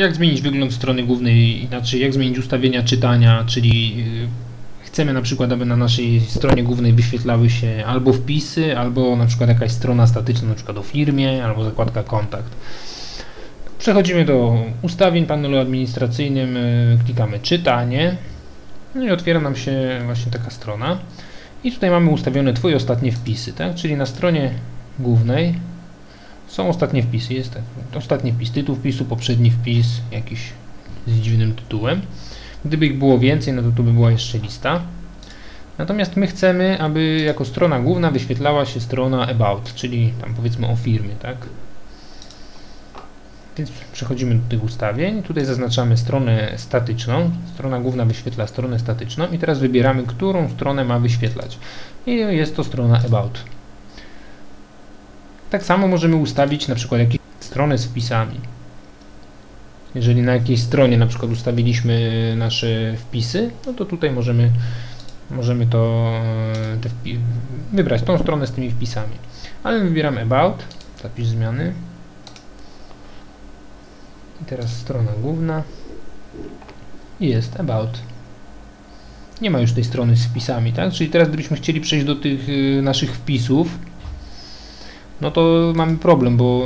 Jak zmienić wygląd strony głównej, inaczej jak zmienić ustawienia czytania, czyli y, chcemy na przykład, aby na naszej stronie głównej wyświetlały się albo wpisy, albo na przykład jakaś strona statyczna, na przykład o firmie, albo zakładka kontakt. Przechodzimy do ustawień panelu administracyjnym, y, klikamy czytanie, no i otwiera nam się właśnie taka strona. I tutaj mamy ustawione Twoje ostatnie wpisy, tak? Czyli na stronie głównej są ostatnie wpisy. Jest tak, ostatni wpis, tytuł wpisu, poprzedni wpis, jakiś z dziwnym tytułem. Gdyby ich było więcej, no to tu by była jeszcze lista. Natomiast my chcemy, aby jako strona główna wyświetlała się strona about, czyli tam powiedzmy o firmie, tak? Więc przechodzimy do tych ustawień. Tutaj zaznaczamy stronę statyczną. Strona główna wyświetla stronę statyczną i teraz wybieramy, którą stronę ma wyświetlać. I jest to strona about. Tak samo możemy ustawić na przykład jakieś strony z wpisami. Jeżeli na jakiejś stronie na przykład ustawiliśmy nasze wpisy, no to tutaj możemy, możemy to wybrać tą stronę z tymi wpisami. Ale wybieramy about, zapis zmiany. I teraz strona główna. I jest about. Nie ma już tej strony z wpisami, tak? Czyli teraz gdybyśmy chcieli przejść do tych y, naszych wpisów, no to mamy problem, bo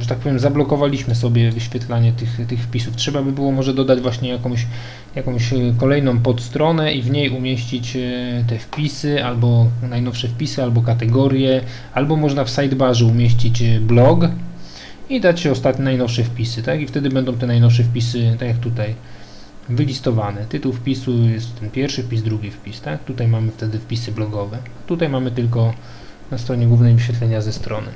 że tak powiem zablokowaliśmy sobie wyświetlanie tych, tych wpisów. Trzeba by było może dodać właśnie jakąś, jakąś kolejną podstronę i w niej umieścić e, te wpisy, albo najnowsze wpisy, albo kategorie, albo można w sidebarze umieścić e, blog i dać ostatnie najnowsze wpisy, tak? I wtedy będą te najnowsze wpisy, tak jak tutaj, wylistowane. Tytuł wpisu jest ten pierwszy wpis, drugi wpis, tak? Tutaj mamy wtedy wpisy blogowe. Tutaj mamy tylko na stronie głównej wyświetlenia ze strony.